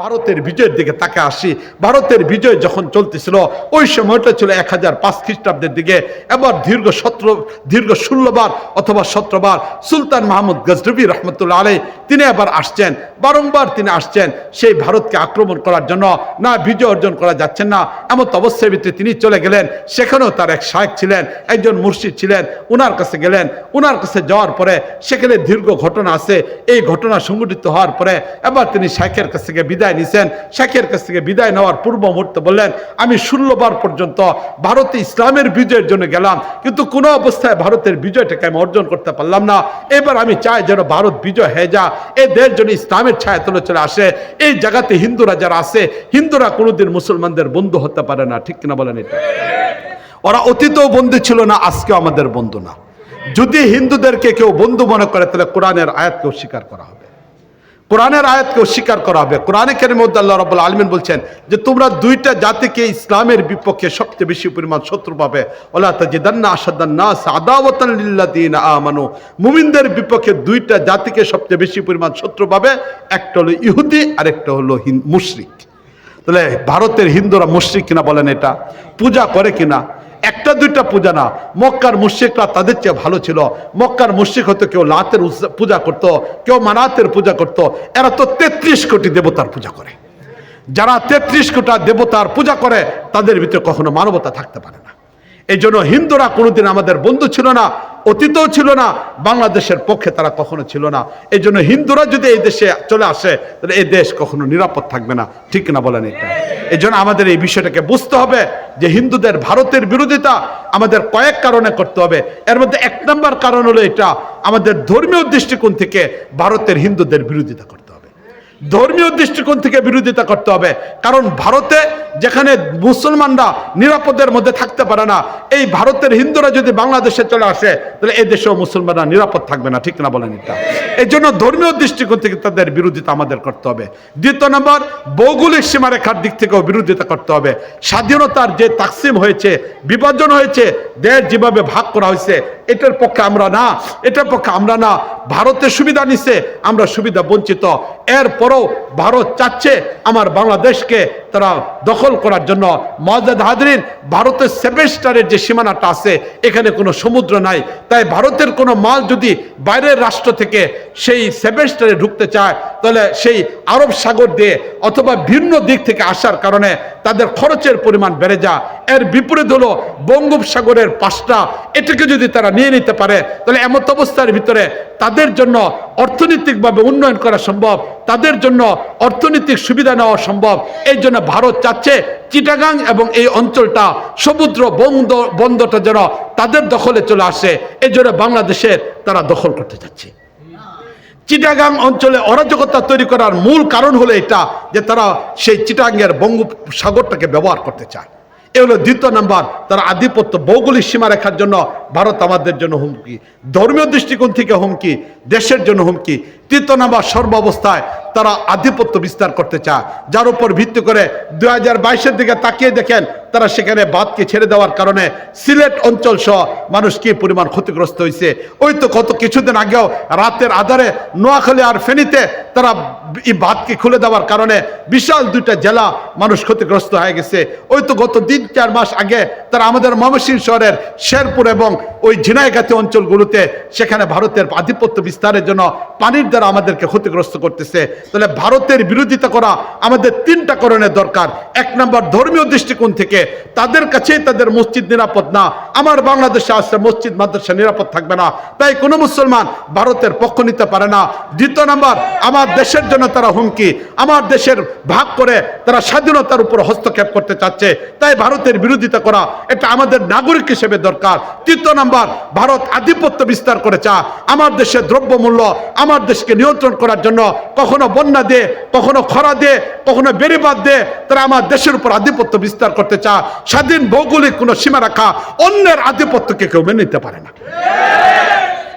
ভারতের বিজয়ের দিকে তাকে আসি। ভারতের বিজয় যখন চলতেছিল, ওই সময়টা ছিল এক হাজার পাঁচ খ্রিস্টাব্দের দিকে। এবার দীর্ঘ সতেরো, দীর্ঘ ষোলোবার অথবা সতেরোবার সুলতান মাহমুদ গজরবি রহমতুল্লাহ আলাই তিনি এবার আসছেন। বারংবার তিনি আসছেন সেই ভারতকে আক্রমণ করার জন্য। না, বিজয় অর্জন করা যাচ্ছে না। এমন অবস্থার ভিতরে তিনি চলে গেলেন। সেখানেও তার এক শায়েক ছিলেন, একজন মুর্শিদ ছিলেন, উনার কাছে গেলেন। উনার কাছে যাওয়ার পরে সেখানে দীর্ঘ ঘটনা আছে। এই ঘটনা সংঘটিত হওয়ার পরে এবার তিনি শাইখের কাছ থেকে বিদায় নিছেন শাইখের কাছ থেকে বিদায় নেওয়ার পূর্ব মুহূর্তে বললেন, আমি ষোলোবার পর্যন্ত ভারতে ইসলামের বিজয়ের জন্য গেলাম, কিন্তু কোনো অবস্থায় ভারতের বিজয়টাকে আমি অর্জন করতে পারলাম না। এবার আমি চাই যেন ভারত বিজয় হয়ে যা এদের জন্য ইসলামের ছায়া তুলে চলে আসে। এই জায়গাতে হিন্দুরা যারা আছে, হিন্দুরা কোনোদিন মুসলমানদের বন্ধু হতে পারে না। ঠিক কিনা বলেন এটা? ওরা অতীতেও বন্ধু ছিল না, আজকেও আমাদের বন্ধু না। যদি হিন্দুদেরকে কেউ বন্ধু মনে করে, তাহলে কোরআনের আয়াতকেও স্বীকার করা হবে। কোরআনের আয়াতকেও স্বীকার করা হবে। কোরআনে কেরিম আল্লাহ রব্বুল আলমিন বলছেন যে, তোমরা দুইটা জাতিকে ইসলামের বিপক্ষে সবচেয়ে বেশি পরিমাণ শত্রু পাবে। ওলা আমানু। মুমিনদের বিপক্ষে দুইটা জাতিকে সবচেয়ে বেশি পরিমাণ শত্রু পাবে। একটা হলো ইহুদি আর একটা হলো মুশরিক। তাহলে ভারতের হিন্দুরা মুশরিক কিনা বলেন এটা? পূজা করে কিনা? একটা দুইটা পূজা না। মক্কার মুশ্রিকরা তাদের চেয়ে ভালো ছিল। মক্কার মুশ্রিক হতো কেউ লাতের পূজা করত, কেউ মানাতের পূজা করত। এরা তো তেত্রিশ কোটি দেবতার পূজা করে। যারা তেত্রিশ কোটা দেবতার পূজা করে, তাদের ভিতরে কখনো মানবতা থাকতে পারে না। এই জন্য হিন্দুরা কোনোদিন আমাদের বন্ধু ছিল না। অতীতও ছিল না, বাংলাদেশের পক্ষে তারা কখনো ছিল না। এই জন্য হিন্দুরা যদি এই দেশে চলে আসে, তাহলে এই দেশ কখনো নিরাপদ থাকবে না। ঠিক না বলেন এটা? এই জন্য আমাদের এই বিষয়টাকে বুঝতে হবে যে হিন্দুদের ভারতের বিরোধিতা আমাদের কয়েক কারণে করতে হবে। এর মধ্যে এক নম্বর কারণ হলো এটা, আমাদের ধর্মীয় দৃষ্টিকোণ থেকে ভারতের হিন্দুদের বিরোধিতা করতে ধর্মীয় দৃষ্টিকোণ থেকে বিরোধিতা করতে হবে। কারণ ভারতে যেখানে মুসলমানরা নিরাপদের মধ্যে থাকতে পারে না, এই ভারতের হিন্দুরা যদি বাংলাদেশে চলে আসে, তাহলে এই দেশেও মুসলমানরা নিরাপদ থাকবে না, ঠিক না বলেন এটা? এই জন্য ধর্মীয় দৃষ্টিকোণ থেকে তাদের বিরোধিতা আমাদের করতে হবে। দ্বিতীয় নম্বর, ভৌগোলিক সীমারেখার দিক থেকেও বিরোধিতা করতে হবে। স্বাধীনতার যে তাকসিম হয়েছে, বিভাজন হয়েছে, দেশ যেভাবে ভাগ করা হয়েছে এটার পক্ষে আমরা না, এটার পক্ষে আমরা না। ভারতের সুবিধা নিছে, আমরা সুবিধা বঞ্চিত। এরপরও ভারত চাচ্ছে আমার বাংলাদেশকে তারা দখল করার জন্য। মজাদ হাদরিন ভারতের সেভেস্টারের যে সীমানাটা আছে, এখানে কোনো সমুদ্র নাই। তাই ভারতের কোনো মাল যদি বাইরের রাষ্ট্র থেকে সেই সেভেস্টারে ঢুকতে চায়, তাহলে সেই আরব সাগর দিয়ে অথবা ভিন্ন দিক থেকে আসার কারণে তাদের খরচের পরিমাণ বেড়ে যায়। এর বিপরীত হলো বঙ্গোপসাগরের পাশটা এটাকে যদি তারা নিয়ে নিতে পারে, তাহলে এমত অবস্থার ভিতরে তাদের জন্য অর্থনৈতিকভাবে উন্নয়ন করা সম্ভব, তাদের জন্য অর্থনৈতিক সুবিধা নেওয়া সম্ভব। এই জন্য ভারত চাচ্ছে চিটাগাং এবং এই অঞ্চলটা, সমুদ্র বন্ধ, বন্দরটা যেন তাদের দখলে চলে আসে। এই জন্য বাংলাদেশের তারা দখল করতে চাচ্ছে চিটাগাং অঞ্চলে অরাজকতা তৈরি করার মূল কারণ হলো এটা, যে তারা সেই চিটাগাংয়ের বঙ্গোপসাগরটাকে ব্যবহার করতে চায়। এ হলো দ্বিতীয় নাম্বার, তার আধিপত্য ভৌগোলিক সীমারেখার জন্য ভারত আমাদের জন্য হুমকি, ধর্মীয় দৃষ্টিকোণ থেকে হুমকি, দেশের জন্য হুমকি। তৃতীয় নাম্বার, সর্বাবস্থায় তারা আধিপত্য বিস্তার করতে চায়, যার উপর ভিত্তি করে দু হাজার দিকে তাকিয়ে দেখেন তারা সেখানে বাদকে ছেড়ে দেওয়ার কারণে সিলেট অঞ্চল সহ মানুষ কি পরিমাণ ক্ষতিগ্রস্ত হয়েছে? ওই তো কত কিছুদিন আগেও রাতের আধারে নোয়াখালী আর ফেনীতে তারা এই বাদকে খুলে দেওয়ার কারণে বিশাল দুইটা জেলা মানুষ ক্ষতিগ্রস্ত হয়ে গেছে। ওই তো গত তিন, চার মাস আগে তারা আমাদের ময়মনসিংহ শহরের শেরপুর এবং ওই ঝিনাইগাতি অঞ্চলগুলোতে সেখানে ভারতের আধিপত্য বিস্তারের জন্য পানির দ্বারা আমাদেরকে ক্ষতিগ্রস্ত করতেছে। তাহলে ভারতের বিরোধিতা করা আমাদের তিনটা করণের দরকার। এক নম্বর ধর্মীয় দৃষ্টিকোণ থেকে তাদের কাছে তাদের মসজিদ নিরাপদ না। আমার বাংলাদেশে আসছে মসজিদ, মাদ্রাসা নিরাপদ থাকবে না। তাই কোনো মুসলমান ভারতের পক্ষ নিতে পারে না। দ্বিতীয় নম্বর, আমার দেশের জন্য তারা হুমকি। আমার দেশের ভাগ করে তারা স্বাধীনতার উপর হস্তক্ষেপ করতে চাচ্ছে। তাই ভারতের বিরোধিতা করা, এটা আমাদের নাগরিক হিসেবে দরকার। তৃতীয় নাম্বার, ভারত আধিপত্য বিস্তার করে চা আমার দেশের দ্রব্যমূল্য, আমার দেশকে নিয়ন্ত্রণ করার জন্য কখনো বন্যা দিয়ে, কখনো খরা দিয়ে, কখনো বেড়িবাদ দিয়ে তারা আমার দেশের উপর আধিপত্য বিস্তার করতে চা স্বাধীন ভৌগোলিক কোনো সীমা রাখা অন্যের আধিপত্যকে কেউ মেনে নিতে পারে না।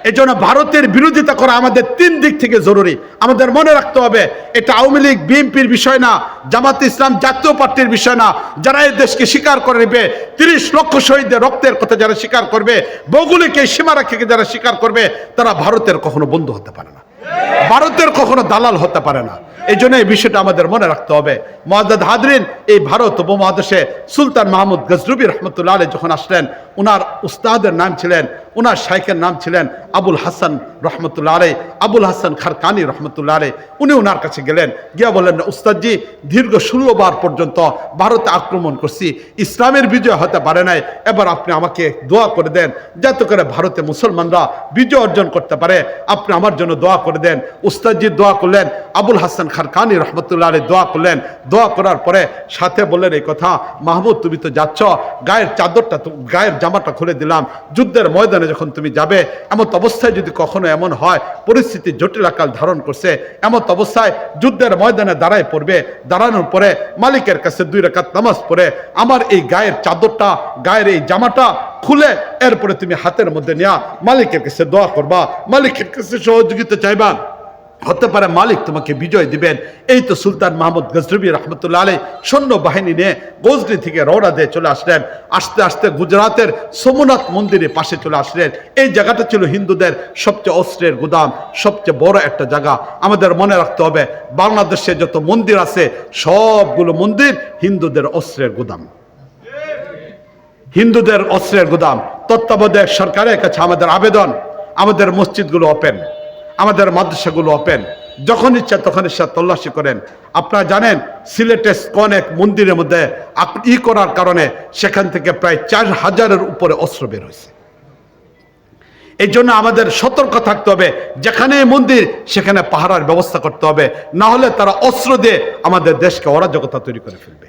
এই জন্য ভারতের বিরোধিতা করা আমাদের তিন দিক থেকে জরুরি। আমাদের মনে রাখতে হবে, এটা আওয়ামী লীগ, বিএনপির বিষয় না, জামাত ইসলাম জাতীয় পার্টির বিষয় না। যারা এই দেশকে স্বীকার করে নেবে, তিরিশ লক্ষ শহীদের রক্তের কথা যারা স্বীকার করবে, ভৌগোলিক এই সীমারেখাকে যারা স্বীকার করবে, তারা ভারতের কখনো বন্ধু হতে পারে না। ভারতের কখনো দালাল হতে পারে না। এই জন্য এই বিষয়টা আমাদের মনে রাখতে হবে। মহাদাদ হাদরিন এই ভারত উপমহাদেশে সুলতান মাহমুদ গজরুবি রহমতুল্লাহ আলী যখন আসলেন, উনার উস্তাদের নাম ছিলেন, উনার শাইখের নাম ছিলেন আবুল হাসান রহমতুল্লাহ আলী আবুল হাসান খারকানি রহমতুল্লাহ আলী উনি ওনার কাছে গেলেন, গিয়া বললেন, উস্তাদজি, দীর্ঘ ষোলো বার পর্যন্ত ভারতে আক্রমণ করছি, ইসলামের বিজয় হতে পারে নাই। এবার আপনি আমাকে দোয়া করে দেন, যাতে করে ভারতে মুসলমানরা বিজয় অর্জন করতে পারে। আপনি আমার জন্য দোয়া করে দেন উস্তাদজি দোয়া করলেন, আবুল হাসান খারকানি রহমতুল্লাহ দোয়া করলেন। দোয়া করার পরে সাথে বললেন, এই কথা, মাহমুদ তুমি তো যাচ্ছ, গায়ের চাদরটা গায়ের জামাটা খুলে দিলাম। যুদ্ধের ময়দানে যখন তুমি যাবে এমন অবস্থায় যদি কখনো এমন হয়, পরিস্থিতি জটিল আকার ধারণ করছে এমন অবস্থায় যুদ্ধের ময়দানে দাঁড়ায় পড়বে। দাঁড়ানোর পরে মালিকের কাছে দুই রেখাত নামাজ পড়ে, আমার এই গায়ের চাদরটা, গায়ের এই জামাটা খুলে, এরপরে তুমি হাতের মধ্যে নেয়া মালিকের কাছে দোয়া করবা। মালিকের কাছে সহযোগিতা চাইবা। হতে পারে মালিক তোমাকে বিজয় দিবেন। এই তো সুলতান মাহমুদ গজরবি রহমতুল্লাহ আলী সৈন্য বাহিনী নিয়ে গজনি থেকে রওনা দিয়ে চলে আসলেন। আস্তে আস্তে গুজরাতের সোমনাথ মন্দিরের পাশে চলে আসলেন। এই জায়গাটা ছিল হিন্দুদের সবচেয়ে অস্ত্রের গুদাম, সবচেয়ে বড় একটা জায়গা। আমাদের মনে রাখতে হবে, বাংলাদেশে যত মন্দির আছে, সবগুলো মন্দির হিন্দুদের অস্ত্রের গুদাম। হিন্দুদের অস্ত্রের গুদাম। তত্ত্বাবধায়ক সরকারের কাছে আমাদের আবেদন, আমাদের মসজিদগুলো ওপেন আমাদের মাদ্রাসাগুলো ওপেন যখন ইচ্ছা তখন ইচ্ছা তল্লাশি করেন। আপনারা জানেন সিলেটের অনেক মন্দিরের মধ্যে ই করার কারণে সেখান থেকে প্রায় চার হাজারের উপরে অস্ত্র বের হয়েছে। এই জন্য আমাদের সতর্ক থাকতে হবে। যেখানে মন্দির, সেখানে পাহারার ব্যবস্থা করতে হবে। না হলে তারা অস্ত্র দিয়ে আমাদের দেশকে অরাজকতা তৈরি করে ফেলবে।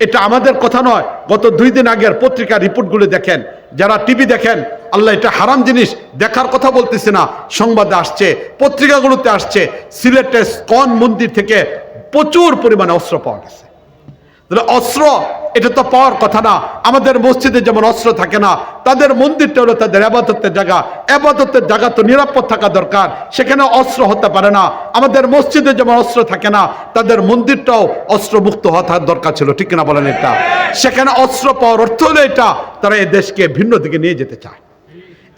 এটা আমাদের কথা নয়। গত দুই দিন আগের পত্রিকা রিপোর্টগুলো দেখেন। যারা টিভি দেখেন আল্লাহ এটা হারাম জিনিস, দেখার কথা বলতেছে না। সংবাদে আসছে, পত্রিকাগুলোতে আসছে, সিলেটের স্কন মন্দির থেকে প্রচুর পরিমাণে অস্ত্র পাওয়া গেছে। অস্ত্র, এটা তো পাওয়ার কথা না। আমাদের মসজিদে যেমন অস্ত্র থাকে না, তাদের মন্দিরটা হলো তাদের আবাদতের জায়গা। আবাদতের জায়গা তো নিরাপদ থাকা দরকার, সেখানে অস্ত্র হতে পারে না। আমাদের মসজিদে যেমন অস্ত্র থাকে না, তাদের মন্দিরটাও অস্ত্রমুক্ত হওয়া দরকার ছিল, ঠিক না বলেন এটা? সেখানে অস্ত্র পাওয়ার অর্থ হলো এটা, তারা এই দেশকে ভিন্ন দিকে নিয়ে যেতে চায়।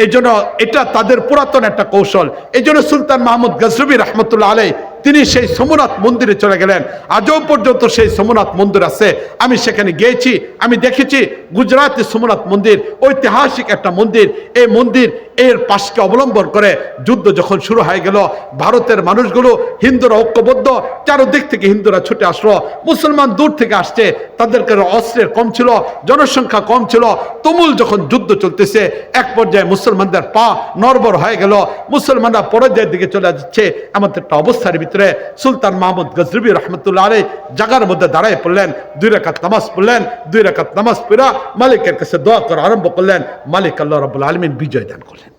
এই জন্য এটা তাদের পুরাতন একটা কৌশল। এই জন্য সুলতান মাহমুদ গজরবি রহমতুল্লাহ আলাই তিনি সেই সোমনাথ মন্দিরে চলে গেলেন। আজও পর্যন্ত সেই সোমনাথ মন্দির আছে। আমি সেখানে গিয়েছি, আমি দেখেছি। গুজরাটের সোমনাথ মন্দির, ঐতিহাসিক একটা মন্দির। এই মন্দির এর পাশকে অবলম্বন করে যুদ্ধ যখন শুরু হয়ে গেল, ভারতের মানুষগুলো হিন্দুরা ঐক্যবদ্ধ, চারদিক থেকে হিন্দুরা ছুটে আসলো, মুসলমান দূর থেকে আসছে, তাদেরকে অস্ত্রের কম ছিল, জনসংখ্যা কম ছিল। তুমুল যখন যুদ্ধ চলতেছে, এক পর্যায়ে মুসলমানদের পা নরবর হয়ে গেল, মুসলমানরা পরাজয়ের দিকে চলে যাচ্ছে। এমন একটা অবস্থার ভিতরে সুলতান মাহমুদ গজরবি রহমতুল্লাহ আলী জাগার মধ্যে দাঁড়ায় পড়লেন, দুই রেখাত নামাজ পড়লেন, দুই রেখাত নামাজ পড়া মালিকের কাছে দোয়া করা আরম্ভ করলেন মালিক আল্লাহ রবুল্লা আলমিন বিজয় দান করলেন।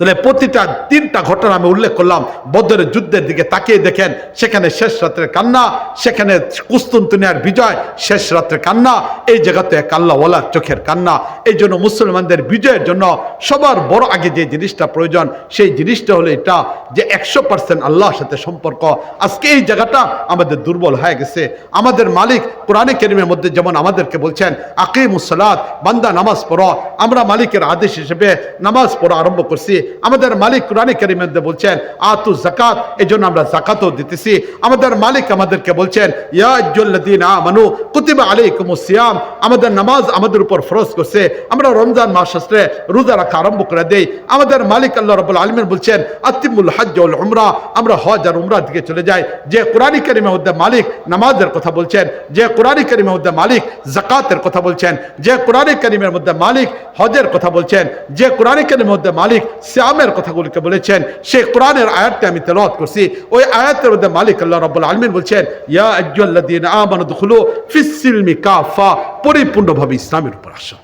তাহলে প্রতিটা তিনটা ঘটনা আমি উল্লেখ করলাম, বদরের যুদ্ধের দিকে তাকিয়ে দেখেন, সেখানে শেষ রাত্রের কান্না, সেখানে কুস্তুনতুনিয়ার বিজয়, শেষ রাত্রের কান্না, এই জায়গাতে কাল্লাওয়ালার চোখের কান্না, এই জন্য মুসলমানদের বিজয়ের জন্য সবার বড় আগে যে জিনিসটা প্রয়োজন, সেই জিনিসটা হলো এটা যে একশো পার্সেন্ট আল্লাহর সাথে সম্পর্ক। আজকে এই জায়গাটা আমাদের দুর্বল হয়ে গেছে। আমাদের মালিক কোরআনে কেরিমের মধ্যে যেমন আমাদেরকে বলছেন আকিমুসলাত বান্দা নামাজ পড়ো, আমরা মালিকের আদেশ হিসেবে নামাজ পড়া আরম্ভ করছি আমাদের মালিক কোরআনে মধ্যে বলছেন, আতু জাকাত এই জন্য আমরা জাকাতও দিতেছি। আমাদের মালিক আমাদেরকে বলছেন ইয়াজ্জুল্লাদিন আমানু, কুতিবা আলাইকুমুস সিয়াম আমাদের নামাজ আমাদের উপর ফরজ করছে। আমরা রমজান মাস আসলে রোজা রাখা আরম্ভ করে দেই। আমাদের মালিক আল্লাহ রাব্বুল আলামিন বলছেন, আতিমুল হজ্জ ওয়াল উমরা আমরা হজ আর উমরা দিকে চলে যাই। যে কোরআন কারীমের মধ্যে মালিক নামাজের কথা বলছেন, যে কোরআন কারীমের মধ্যে মালিক জাকাতের কথা বলছেন, যে কোরআন কারীমের মধ্যে মালিক হজের কথা বলছেন, যে কোরআন কারীমের মধ্যে মালিক সিয়ামের কথাগুলিকে বলেছেন সেই কোরআনের আয়াতটি আমি তেলাওয়াত করছি। ওই আয়াতের মধ্যে মালিক আল্লাহ রব্বুল আলমিন বলছেন, ইয়া আইয়ুহাল্লাযীনা আমানুদ দুখুলু ফিস সিলমি কাফা পরিপূর্ণভাবে ইসলামের উপর আসো।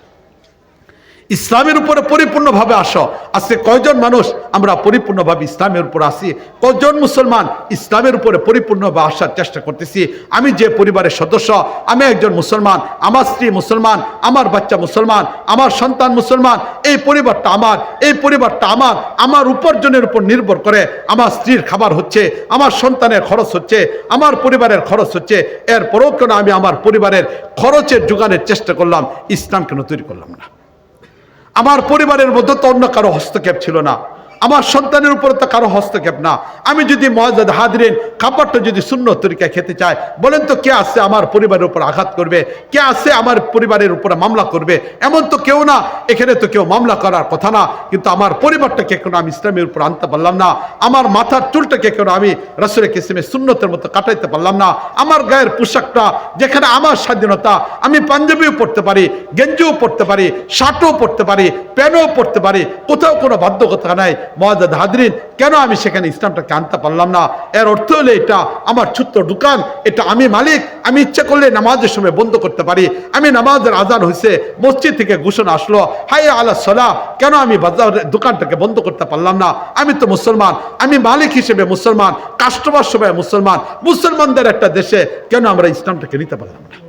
ইসলামের উপরে পরিপূর্ণভাবে আসো। আজকে কয়জন মানুষ আমরা পরিপূর্ণভাবে ইসলামের উপর আসি কয়জন মুসলমান ইসলামের উপরে পরিপূর্ণভাবে আসার চেষ্টা করতেছি? আমি যে পরিবারের সদস্য, আমি একজন মুসলমান, আমার স্ত্রী মুসলমান, আমার বাচ্চা মুসলমান, আমার সন্তান মুসলমান, এই পরিবারটা আমার, এই পরিবারটা আমার আমার উপার্জনের উপর নির্ভর করে আমার স্ত্রীর খাবার হচ্ছে, আমার সন্তানের খরচ হচ্ছে, আমার পরিবারের খরচ হচ্ছে। এরপরেও কেন আমি আমার পরিবারের খরচের যোগানের চেষ্টা করলাম? ইসলাম কেন তৈরি করলাম না। আমার পরিবারের মধ্যে তো অন্য কারও হস্তক্ষেপ ছিল না। আমার সন্তানের উপরে তো কারও হস্তক্ষেপ না। আমি যদি মহাজাদ হাদরিন খাবারটা যদি শূন্য তরিকায় খেতে চাই, বলেন তো কে আছে আমার পরিবারের উপর আঘাত করবে? কে আছে আমার পরিবারের উপরে মামলা করবে? এমন তো কেউ না, এখানে তো কেউ মামলা করার কথা না। কিন্তু আমার পরিবারটাকে কেন আমি ইসলামের উপর আনতে পারলাম না। আমার মাথার চুলটাকে কেন আমি রাসুলের কিসিমে শূন্যতের মতো কাটাইতে পারলাম না। আমার গায়ের পোশাকটা, যেখানে আমার স্বাধীনতা, আমি পাঞ্জাবিও পড়তে পারি, গেঞ্জিও পড়তে পারি, শার্টও পড়তে পারি, প্যান্টও পড়তে পারি, কোথাও কোনো বাধ্যকতা নাই। মহাজাদ হাদরিন কেন আমি সেখানে ইসলামটাকে আনতে পারলাম না? এর অর্থ হলো এটা, আমার ছোট্ট দোকান, এটা আমি মালিক, আমি ইচ্ছা করলে নামাজের সময় বন্ধ করতে পারি। আমি নামাজের আজান হয়েছে মসজিদ থেকে ঘোষণা আসলো। হাই আলা সলা, কেন আমি বাজার, দোকানটাকে বন্ধ করতে পারলাম না? আমি তো মুসলমান, আমি মালিক হিসেবে মুসলমান কাস্টমার সবাই মুসলমান। মুসলমানদের একটা দেশে কেন আমরা ইসলামটাকে নিতে পারলাম না?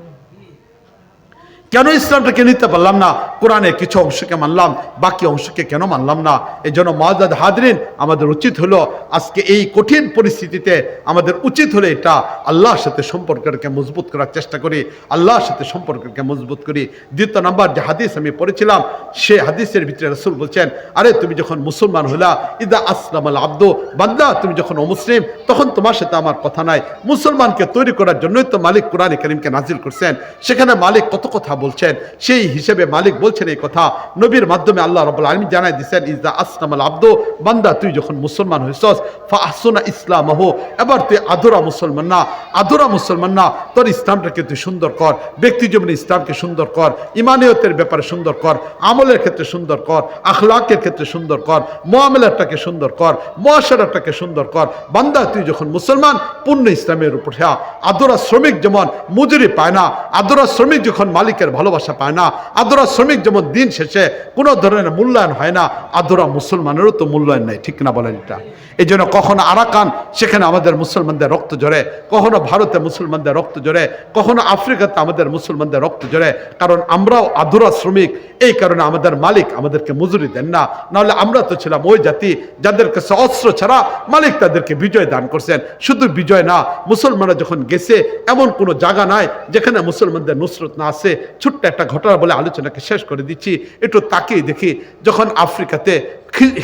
কেন ইসলামটাকে নিতে পারলাম না? কোরআনের কিছু অংশকে মানলাম, বাকি অংশকে কেন মানলাম না? এই জন্য মহাজাদ হাদরিন আমাদের উচিত হলো আজকে এই কঠিন পরিস্থিতিতে আমাদের উচিত হলো এটা আল্লাহর সাথে সম্পর্ককে মজবুত করার চেষ্টা করি, আল্লাহর সাথে সম্পর্ককে মজবুত করি। দ্বিতীয় নাম্বার যে হাদিস আমি পড়েছিলাম, সে হাদিসের ভিতরে রসুল বলছেন, আরে তুমি যখন মুসলমান হলা ইদা আসলাম আল আব্দ, বান্দা, তুমি যখন অমুসলিম, তখন তোমার সাথে আমার কথা নাই। মুসলমানকে তৈরি করার জন্যই তো মালিক কোরআন করিমকে নাজিল করছেন। সেখানে মালিক কত কথা বলছেন, সেই হিসেবে মালিক বলছেন এই কথা। নবীর মাধ্যমে আল্লাহ রবুল আলমী জানাই দিচ্ছেন ইজা আসলাম আল আব্দ, বান্দা, তুই যখন মুসলমান হয়েছস ফা আসনা ইসলাম হো এবার তুই আধুরা মুসলমান না, আধুরা মুসলমান না, তোর ইসলামটাকে তুই সুন্দর কর, ব্যক্তি জীবনে ইসলামকে সুন্দর কর, ইমানিয়তের ব্যাপারে সুন্দর কর, আমলের ক্ষেত্রে সুন্দর কর, আখলাকের ক্ষেত্রে সুন্দর কর মোয়ামেলাটাকে সুন্দর কর মহাসারাটাকে সুন্দর কর, বান্দা, তুই যখন মুসলমান পূর্ণ ইসলামের উপর হ্যাঁ আদরা শ্রমিক যেমন, মজুরি পায় না আদরা শ্রমিক যখন মালিকের ভালোবাসা পায় না। আদরা শ্রমিক যেমন দিন শেষে কোনো ধরনের মূল্যায়ন হয় না, আদরা মুসলমানেরও তো মূল্যায়ন নেই, ঠিক না বলেন এটা? এই জন্য কখনো আরাকান, সেখানে আমাদের মুসলমানদের রক্ত জড়ে কখনো ভারতে মুসলমানদের রক্ত জড়ে কখনো আফ্রিকাতে আমাদের মুসলমানদের রক্ত জড়ে কারণ আমরাও আধুরা শ্রমিক, এই কারণে আমাদের মালিক আমাদেরকে মজুরি দেন না। নাহলে আমরা তো ছিলাম ওই জাতি যাদের কাছে অস্ত্র ছাড়া মালিক তাদেরকে বিজয় দান করছেন। শুধু বিজয় না, মুসলমানরা যখন গেছে, এমন কোনো জায়গা নাই যেখানে মুসলমানদের নুসরত না আছে ছোট্ট একটা ঘটনা বলে আলোচনাকে শেষ করে দিচ্ছি। একটু তাকিয়ে দেখি, যখন আফ্রিকাতে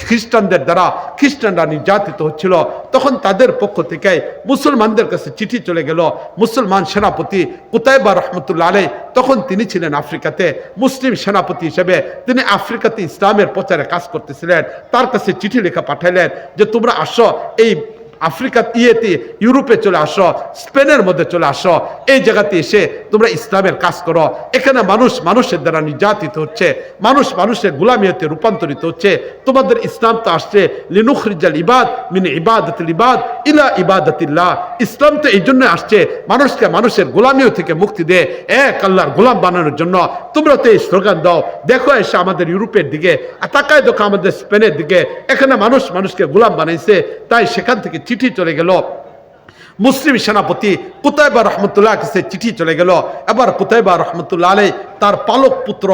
খ্রিস্টানদের দ্বারা খ্রিস্টানরা নির্যাতিত হচ্ছিল, তখন তাদের পক্ষ থেকে মুসলমানদের কাছে চিঠি চলে গেল, মুসলমান সেনাপতি কুতাইবা রহমতুল্লাহ আলাই তখন তিনি ছিলেন আফ্রিকাতে মুসলিম সেনাপতি হিসেবে। তিনি আফ্রিকাতে ইসলামের প্রচারে কাজ করতেছিলেন, তার কাছে চিঠি লেখা পাঠাইলেন যে, তোমরা আসো, এই আফ্রিকা ইয়েতে ইউরোপে চলে আসো, স্পেনের মধ্যে চলে আসো, এই জায়গাতে এসে তোমরা ইসলামের কাজ করো। এখানে মানুষ মানুষের দ্বারা নির্যাতিত হচ্ছে, মানুষ মানুষের গুলামিয়তে রূপান্তরিত হচ্ছে। তোমাদের ইসলাম তো আসছে, লিনুখরিজাল ইবাদ মিন ইবাদতুল ইবাদ ইলা ইবাদতিল্লাহ। ইসলাম তো এই জন্য আসছে, মানুষকে মানুষের গোলামিও থেকে মুক্তি দে, এক আল্লাহর গোলাম বানানোর জন্য। তোমরা তো এই স্লোগান দাও, দেখো এসে আমাদের ইউরোপের দিকে, আর তাকায় দেখো আমাদের স্পেনের দিকে। এখানে মানুষ মানুষকে গোলাম বানাইছে, তাই সেখান থেকে চিঠি চলে গেল। মুসলিম সেনাপতি কুতাইবা রহমতুল্লাহ কাছে চিঠি চলে গেল। এবার কুতাইবা রহমতুল্লাহ আলাই তার পালক পুত্র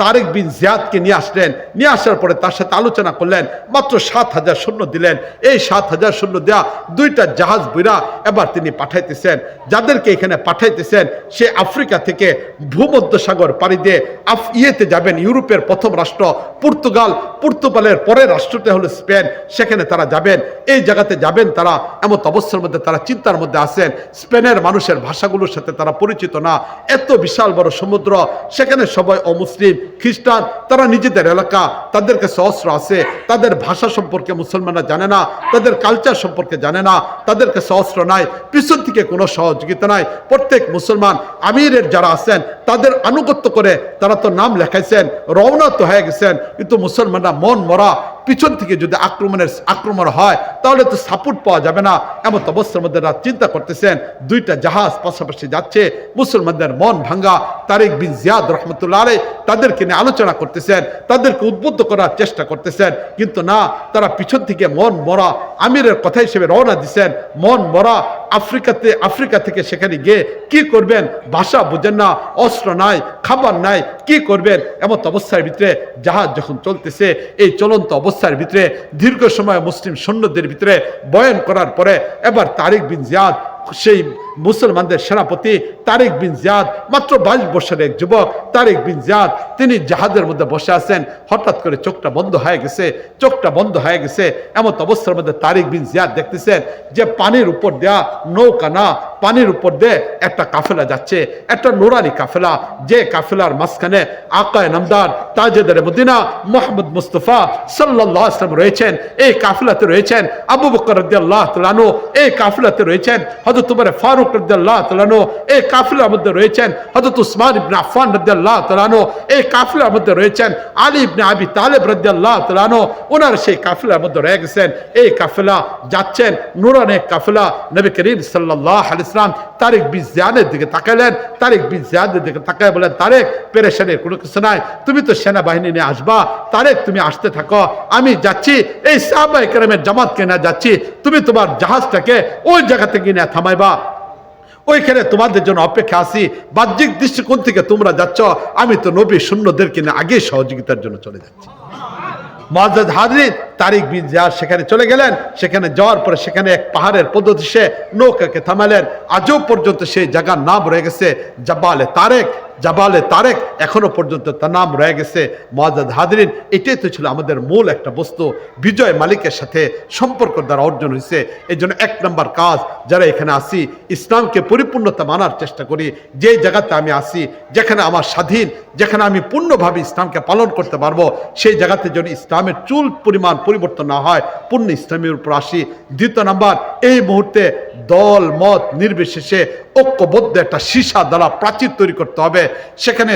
তারেক বিন জিয়াদকে নিয়ে আসলেন। নিয়ে আসার পরে তার সাথে আলোচনা করলেন। মাত্র সাত হাজার সৈন্য দিলেন। এই সাত হাজার শূন্য দেওয়া দুইটা জাহাজ বইরা এবার তিনি পাঠাইতেছেন। যাদেরকে এখানে পাঠাইতেছেন, সে আফ্রিকা থেকে ভূমধ্য সাগর পাড়ি দিয়ে আফ ইয়েতে যাবেন। ইউরোপের প্রথম রাষ্ট্র পর্তুগাল। পর্তুগালের পরের রাষ্ট্রটা হলো স্পেন। সেখানে তারা যাবেন। এই জায়গাতে যাবেন তারা এমন অবস্থার মধ্যে তারা চিন্তার মধ্যে আছেন। স্পেনের মানুষের ভাষাগুলোর সাথে তারা পরিচিত না। এত বিশাল বড় সমুদ্র, সেখানে সবাই অমুসলিম, খ্রিস্টান, তারা নিজেদের এলাকা, তাদের কাছে অস্ত্র আছে, তাদের ভাষা সম্পর্কে মুসলমানরা জানে না, তাদের কালচার সম্পর্কে জানে না, তাদের কাছে অস্ত্র নাই, পিছন থেকে কোনো সহযোগিতা নাই। প্রত্যেক মুসলমান, আমিরের যারা আছেন, তাদের আনুগত্য করে তারা তো নাম লেখাইছেন, রওনা তো হয়ে গেছেন, কিন্তু মুসলমানরা মন মরা পিছন থেকে যদি আক্রমণের, আক্রমণ হয়, তাহলে তো সাপোর্ট পাওয়া যাবে না। এমন অবস্থার মধ্যে রাত চিন্তা করতেছেন, দুইটা জাহাজ পাশাপাশি যাচ্ছে, মুসলমানদের মন ভাঙ্গা। তারেক বিন জিয়াদ রহমতুল্লাহ আলাই তাদেরকে নিয়ে আলোচনা করতেছেন, তাদেরকে উদ্বুদ্ধ করার চেষ্টা করতেছেন। কিন্তু না, তারা পিছন থেকে মন মরা, আমিরের কথা হিসেবে রওনা দিচ্ছেন মন মরা, আফ্রিকাতে, আফ্রিকা থেকে সেখানে গিয়ে কি করবেন? ভাষা বোঝেন না, অস্ত্র নাই, খাবার নাই, কি করবেন? এমন অবস্থার ভিতরে জাহাজ যখন চলতেছে, এই চলন্ত অবস্থার ভিতরে, দীর্ঘ সময় মুসলিম সৈন্যদের ভিতরে বয়ন করার পরে, এবার তারিক বিন জিয়াদ সেই মুসলমানদের সেনাপতি তারেক বিন জিয়াদ, মাত্র বাইশ বছরের এক যুবক তারেক বিন জিয়াদ, তিনি জাহাজের মধ্যে বসে আছেন। হঠাৎ করে চোখটা বন্ধ হয়ে গেছে, চোখটা বন্ধ হয়ে গেছে। এমন অবস্থার মধ্যে তারেক বিন জিয়াদ দেখতেছেন যে পানির উপর দেয়া নৌকা না, পানির উপর দিয়ে একটা কাফেলা যাচ্ছে, একটা নোরানি কাফেলা। যে কাফেলার মাঝখানে আকায় নামদার তাজেদের মদিনা মোহাম্মদ মুস্তফা সাল্লাহ আসলাম রয়েছেন, এই কাফেলাতে রয়েছেন আবু বকর রদিয়াল্লাহ তালানু এই কাফেলাতে রয়েছেন হজরত তোমার ফারুক কোনো তুমি তো সেনাবাহিনী নিয়ে আসবা, তারেক, তুমি আসতে থাকো, আমি যাচ্ছি, এই সাহাবা একরামের জামাতকে না যাচ্ছি, তুমি তোমার জাহাজটাকে ওই জায়গা থেকে নিয়ে থামাইবা। ওইখানে তোমাদের জন্য অপেক্ষা আসি বাহ্যিক দৃষ্টিকোণ থেকে তোমরা যাচ্ছ। আমি তো নবী শূন্যদেরকে নিয়ে আগে সহযোগিতার জন্য চলে যাচ্ছি। মহাজাদ হাজরি তারিক বিন জিয়ার সেখানে চলে গেলেন। সেখানে যাওয়ার পরে সেখানে এক পাহাড়ের পদ্ধতি সে নৌকাকে থামালেন। আজও পর্যন্ত সেই জায়গার নাম রয়ে গেছে জাবালে তারেক। জাবালে তারেক এখনও পর্যন্ত তার নাম রয়ে গেছে মহাজাদ হাজরিন। এটাই তো ছিল আমাদের মূল একটা বস্তু। বিজয় মালিকের সাথে সম্পর্ক দ্বারা অর্জন হয়েছে। এই জন্য এক নম্বর কাজ, যারা এখানে আসি, ইসলামকে পরিপূর্ণতা মানার চেষ্টা করি। যে জায়গাতে আমি আসি, যেখানে আমার স্বাধীন, যেখানে আমি পূর্ণভাবে ইসলামকে পালন করতে পারব, সেই জায়গাতে যেন ইসলামের চুল পরিমাণ পরিবর্তন না হয়, পূর্ণ ইসলামের উপর আসি। দ্বিতীয় নাম্বার, এই মুহূর্তে দল, মত নির্বিশেষে ঐক্যবদ্ধ একটা সীসা দ্বারা প্রাচীর তৈরি করতে হবে। সেখানে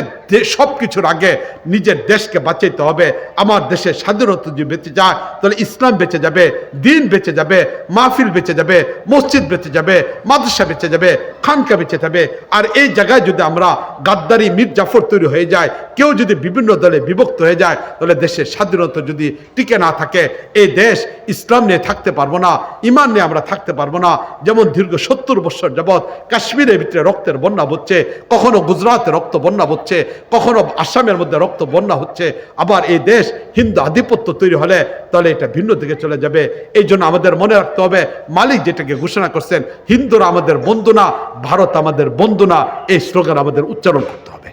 সব কিছুর আগে নিজের দেশকে বাঁচাইতে হবে। আমার দেশের স্বাধীনতা যদি বেঁচে যায়, তাহলে ইসলাম বেঁচে যাবে, দিন বেঁচে যাবে, মাহফিল বেঁচে যাবে, মসজিদ বেঁচে যাবে, মাদ্রাসা বেঁচে যাবে, খানকা বেঁচে যাবে। আর এই জায়গায় যদি আমরা গাদ্দারি, মীর জাফর তৈরি হয়ে যায়, কেউ যদি বিভিন্ন দলে বিভক্ত হয়ে যায়, তাহলে দেশের স্বাধীনতা যদি টিকে না থাকে, এই দেশ ইসলাম নিয়ে থাকতে পারব না, ইমান নিয়ে আমরা থাকতে পারব না। যেমন দীর্ঘ সত্তর বছর যাবৎ কাশ্মীরের ভিতরে রক্তের বন্যা হচ্ছে, কখনো গুজরাতে রক্ত বন্যা হচ্ছে, কখনো আসামের মধ্যে রক্ত বন্যা হচ্ছে, আবার এই দেশ হিন্দু আধিপত্য তৈরি হলে তাহলে এটা ভিন্ন দিকে চলে যাবে। এই জন্য আমাদের মনে রাখতে হবে, মালিক যেটাকে ঘোষণা করছেন, হিন্দুরা আমাদের বন্ধু না, ভারত আমাদের বন্ধু না, এই স্লোগান আমাদের উচ্চারণ করতে হবে।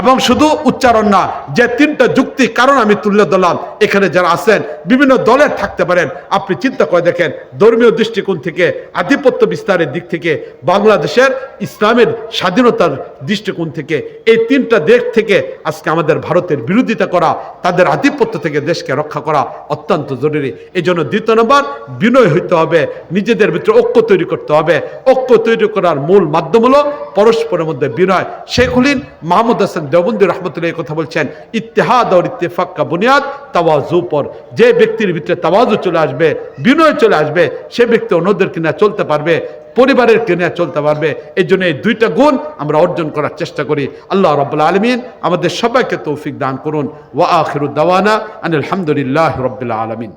এবং শুধু উচ্চারণ না, যে তিনটা যুক্তি কারণ আমি তুলে দিলাম এখানে যারা আছেন, বিভিন্ন দলের থাকতে পারেন, আপনি চিন্তা করে দেখেন, ধর্মীয় দৃষ্টিকোণ থেকে, আধিপত্য বিস্তারের দিক থেকে, বাংলাদেশের ইসলামের স্বাধীনতার দৃষ্টিকোণ থেকে, এই তিনটা দিক থেকে আজকে আমাদের ভারতের বিরোধিতা করা, তাদের আধিপত্য থেকে দেশকে রক্ষা করা অত্যন্ত জরুরি। এই জন্য দ্বিতীয় নম্বর, বিনয় হইতে হবে, নিজেদের ভিতরে ঐক্য তৈরি করতে হবে। ঐক্য তৈরি করার মূল মাধ্যম হলো পরস্পরের মধ্যে বিনয়। শেখুলিন মাহমুদ হাসান দেওবন্দি রহমতুল্লাহ এই কথা বলছেন, ইত্তেহাদ আর ইত্তেফাক্কা বুনিয়াদ, তাওয়াজু পর। যে ব্যক্তির ভিতরে তাওয়াজু চলে আসবে, বিনয় চলে আসবে, সে ব্যক্তি অন্যদেরকে নিয়ে চলতে পারবে পরিবারের নিয়ে চলতে পারবে। এই জন্য এই দুইটা গুণ আমরা অর্জন করার চেষ্টা করি। আল্লাহ রব্বুল আলমিন আমাদের সবাইকে তৌফিক দান করুন। ওয়া আখিরুদ্দাওয়ানা আনিল আলহামদুলিল্লাহ রব্বুল আলমিন।